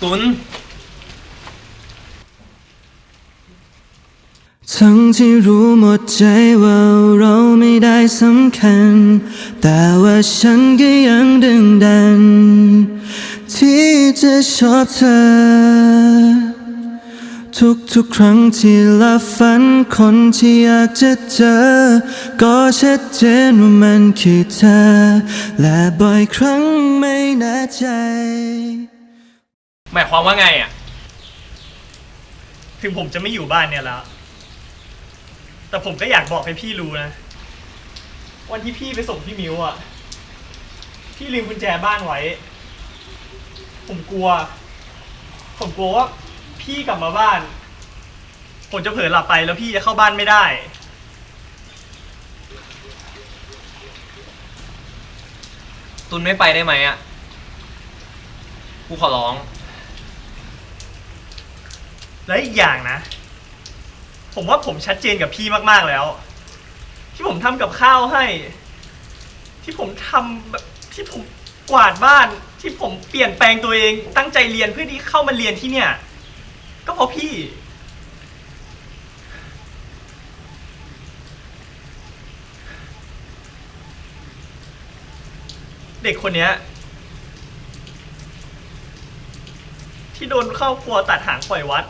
ตุนทั้งที่รู้หมดใจว่าเราไม่ได้สำคัญ แต่ว่าฉันก็ยังดึงดัน ที่จะชอบเธอ ทุกๆครั้งที่หลับฝันคนที่อยากจะเจอ ก็ชัดเจนว่ามันคือเธอ และบ่อยครั้งไม่ แน่ใจ หมายความว่าไงอะ ถึงผมจะไม่อยู่บ้านเนี่ยแล้ว แต่ผมก็อยากบอกให้พี่รู้นะ วันที่พี่ไปส่งพี่มิวอะ พี่ลืมกุญแจบ้านไว้ ผมกลัว ผมกลัวว่าพี่กลับมาบ้าน ผมจะเผลอหลับไปแล้วพี่จะเข้าบ้านไม่ได้ ตุนไม่ไปได้ไหมอะ กูขอร้อง และอีกอย่างนะ ผมว่าผมชัดเจนกับพี่มากๆแล้ว ที่ผมทำกับข้าวให้ ที่ผมทำแบบที่ผมกวาดบ้าน ที่ผมเปลี่ยนแปลงตัวเอง ตั้งใจเรียนเพื่อที่เข้ามาเรียนที่เนี่ย ก็เพราะพี่ เด็กคนเนี้ย ที่โดนครอบครัวตัดหางปล่อยวัด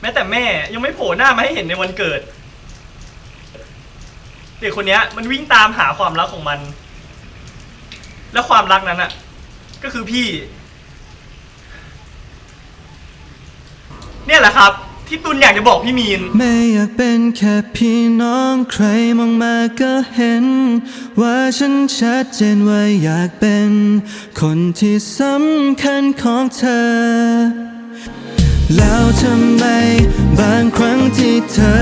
แม้แต่แม่ยังไม่โผล่หน้ามาให้เห็นในวันเกิดเด็กคนนี้มันวิ่งตามหาความรักของมัน และความรักนั้นอะก็คือพี่ เนี่ยแหละครับ ที่ตุนอยากจะบอกพี่มีน ไม่อยากเป็นแค่พี่น้องใครมองมาก็เห็น ว่าฉันชัดเจนว่าอยากเป็น คนที่สำคัญของเธอ แล้วทำไมบางครั้งที่เธอ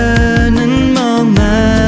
นั้นมองมา